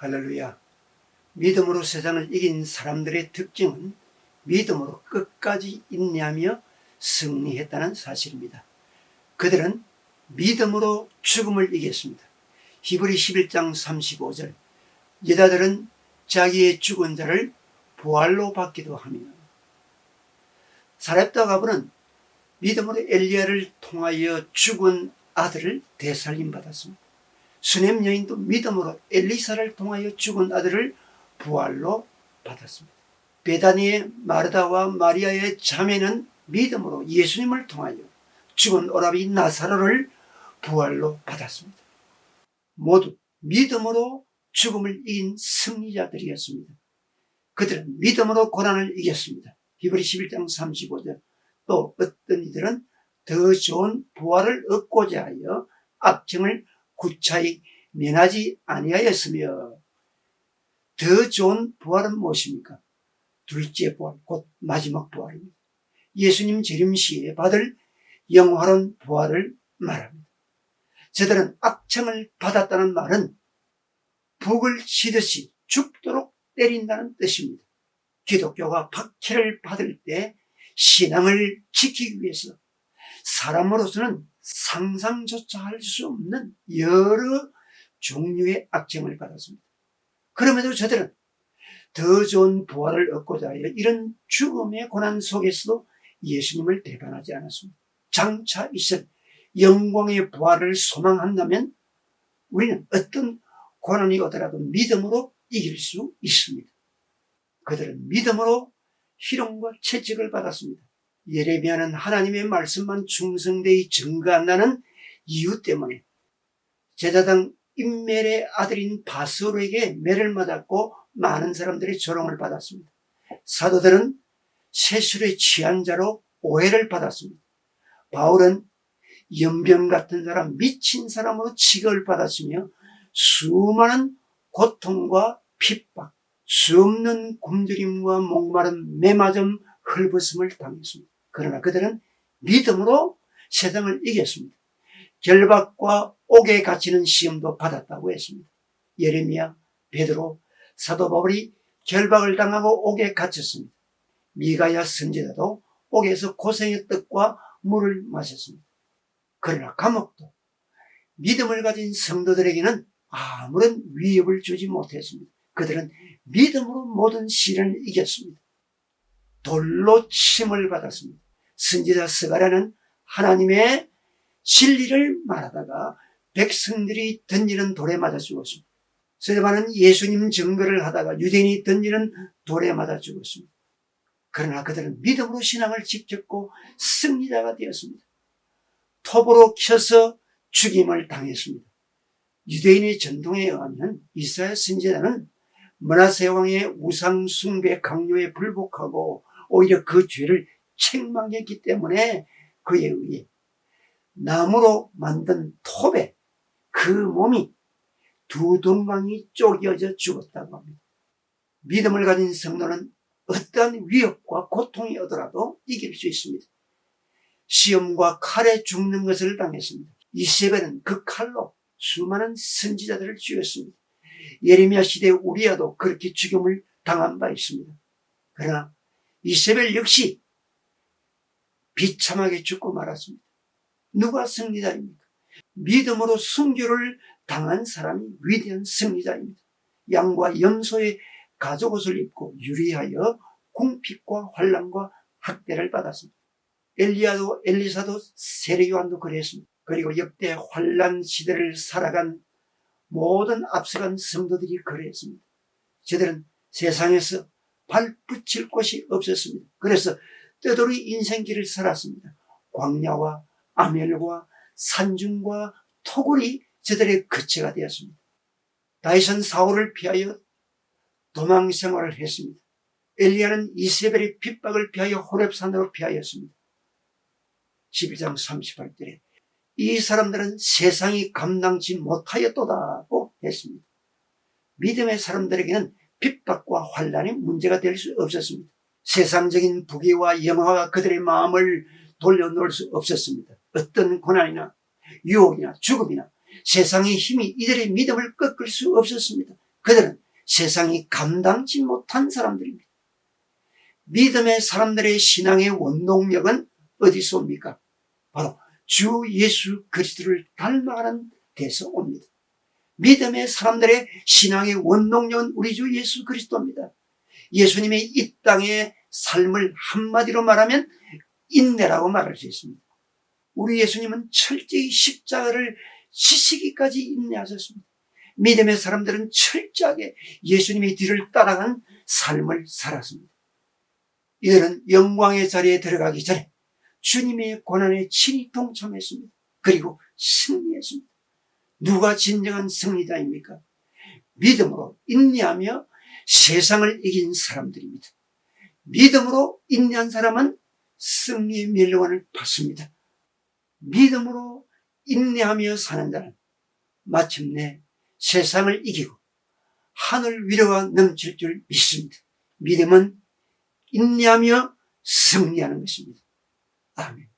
할렐루야. 믿음으로 세상을 이긴 사람들의 특징은 믿음으로 끝까지 인내하며 승리했다는 사실입니다. 그들은 믿음으로 죽음을 이겼습니다. 히브리 11장 35절 여자들은 자기의 죽은 자를 부활로 받기도 하며 사렙다 가부는 믿음으로 엘리야를 통하여 죽은 아들을 되살림 받았습니다. 수넴 여인도 믿음으로 엘리사를 통하여 죽은 아들을 부활로 받았습니다. 베다니의 마르다와 마리아의 자매는 믿음으로 예수님을 통하여 죽은 오라비 나사로를 부활로 받았습니다. 모두 믿음으로 죽음을 이긴 승리자들이었습니다. 그들은 믿음으로 고난을 이겼습니다. 히브리 11장 35절 또 어떤 이들은 더 좋은 부활을 얻고자 하여 악정을 구차히 면하지 아니하였으며 더 좋은 부활은 무엇입니까? 둘째 부활, 곧 마지막 부활입니다. 예수님 재림 시에 받을 영화로운 부활을 말합니다. 저들은 악청을 받았다는 말은 북을 치듯이 죽도록 때린다는 뜻입니다. 기독교가 박해를 받을 때 신앙을 지키기 위해서 사람으로서는 상상조차 할 수 없는 여러 종류의 악정을 받았습니다. 그럼에도 저들은 더 좋은 부활을 얻고자 하여 이런 죽음의 고난 속에서도 예수님을 대변하지 않았습니다. 장차 있을 영광의 부활을 소망한다면 우리는 어떤 고난이 오더라도 믿음으로 이길 수 있습니다. 그들은 믿음으로 희롱과 채찍을 받았습니다. 예레미야는 하나님의 말씀만 충성되이 증거한다는 이유 때문에 제사장 임멜의 아들인 바스로에게 매를 맞았고 많은 사람들이 조롱을 받았습니다. 사도들은 세술에 취한 자로 오해를 받았습니다. 바울은 연병 같은 사람, 미친 사람으로 취급을 받았으며 수많은 고통과 핍박, 수 없는 굶주림과 목마름, 매맞음, 헐벗음을 당했습니다. 그러나 그들은 믿음으로 세상을 이겼습니다. 결박과 옥에 갇히는 시험도 받았다고 했습니다. 예레미야, 베드로, 사도 바울이 결박을 당하고 옥에 갇혔습니다. 미가야 선지자도 옥에서 고생의 떡과 물을 마셨습니다. 그러나 감옥도 믿음을 가진 성도들에게는 아무런 위협을 주지 못했습니다. 그들은 믿음으로 모든 시련을 이겼습니다. 돌로 침을 받았습니다. 선지자 스가랴는 하나님의 진리를 말하다가 백성들이 던지는 돌에 맞아 죽었습니다. 스데반은 예수님 증거를 하다가 유대인이 던지는 돌에 맞아 죽었습니다. 그러나 그들은 믿음으로 신앙을 지켰고 승리자가 되었습니다. 톱으로 켜서 죽임을 당했습니다. 유대인의 전통에 의하면 이스라엘 선지자는 문하세 왕의 우상 숭배 강요에 불복하고 오히려 그 죄를 책망했기 때문에 그에 의해 나무로 만든 톱에 그 몸이 두 동강이 쪼개져 죽었다고 합니다. 믿음을 가진 성도는 어떠한 위협과 고통이 오더라도 이길 수 있습니다. 시험과 칼에 죽는 것을 당했습니다. 이세벨은 그 칼로 수많은 선지자들을 죽였습니다. 예레미야 시대 우리야도 그렇게 죽임을 당한 바 있습니다. 그러나 이세벨 역시 비참하게 죽고 말았습니다. 누가 승리자입니까? 믿음으로 순교를 당한 사람이 위대한 승리자입니다. 양과 염소의 가족옷을 입고 유리하여 궁핍과 환란과 학대를 받았습니다. 엘리야도 엘리사도 세례요한도 그랬습니다. 그리고 역대 환란 시대를 살아간 모든 앞서간 성도들이 그랬습니다. 저들은 세상에서 발붙일 곳이 없었습니다. 그래서 떠돌이 인생길을 살았습니다. 광야와 아멜과 산중과 토굴이 저들의 거처가 되었습니다. 다이선 사울을 피하여 도망 생활을 했습니다. 엘리야는 이세벨의 핍박을 피하여 호렙산으로 피하였습니다. 11장 38절에 이 사람들은 세상이 감당치 못하였도다고 했습니다. 믿음의 사람들에게는 핍박과 환란이 문제가 될 수 없었습니다. 세상적인 부귀와 영화가 그들의 마음을 돌려놓을 수 없었습니다. 어떤 고난이나 유혹이나 죽음이나 세상의 힘이 이들의 믿음을 꺾을 수 없었습니다. 그들은 세상이 감당치 못한 사람들입니다. 믿음의 사람들의 신앙의 원동력은 어디서 옵니까? 바로 주 예수 그리스도를 닮아가는 데서 옵니다. 믿음의 사람들의 신앙의 원동력은 우리 주 예수 그리스도입니다. 예수님의 이 땅의 삶을 한마디로 말하면 인내라고 말할 수 있습니다. 우리 예수님은 철저히 십자가를 지시기까지 인내하셨습니다. 믿음의 사람들은 철저하게 예수님의 뒤를 따라가는 삶을 살았습니다. 이들은 영광의 자리에 들어가기 전에 주님의 고난에 친히 동참했습니다. 그리고 승리했습니다. 누가 진정한 승리자입니까? 믿음으로 인내하며 세상을 이긴 사람들입니다. 믿음으로 인내한 사람은 승리의 멸관을 받습니다. 믿음으로 인내하며 사는 자는 마침내 세상을 이기고 하늘 위로가 넘칠 줄 믿습니다. 믿음은 인내하며 승리하는 것입니다. 아멘.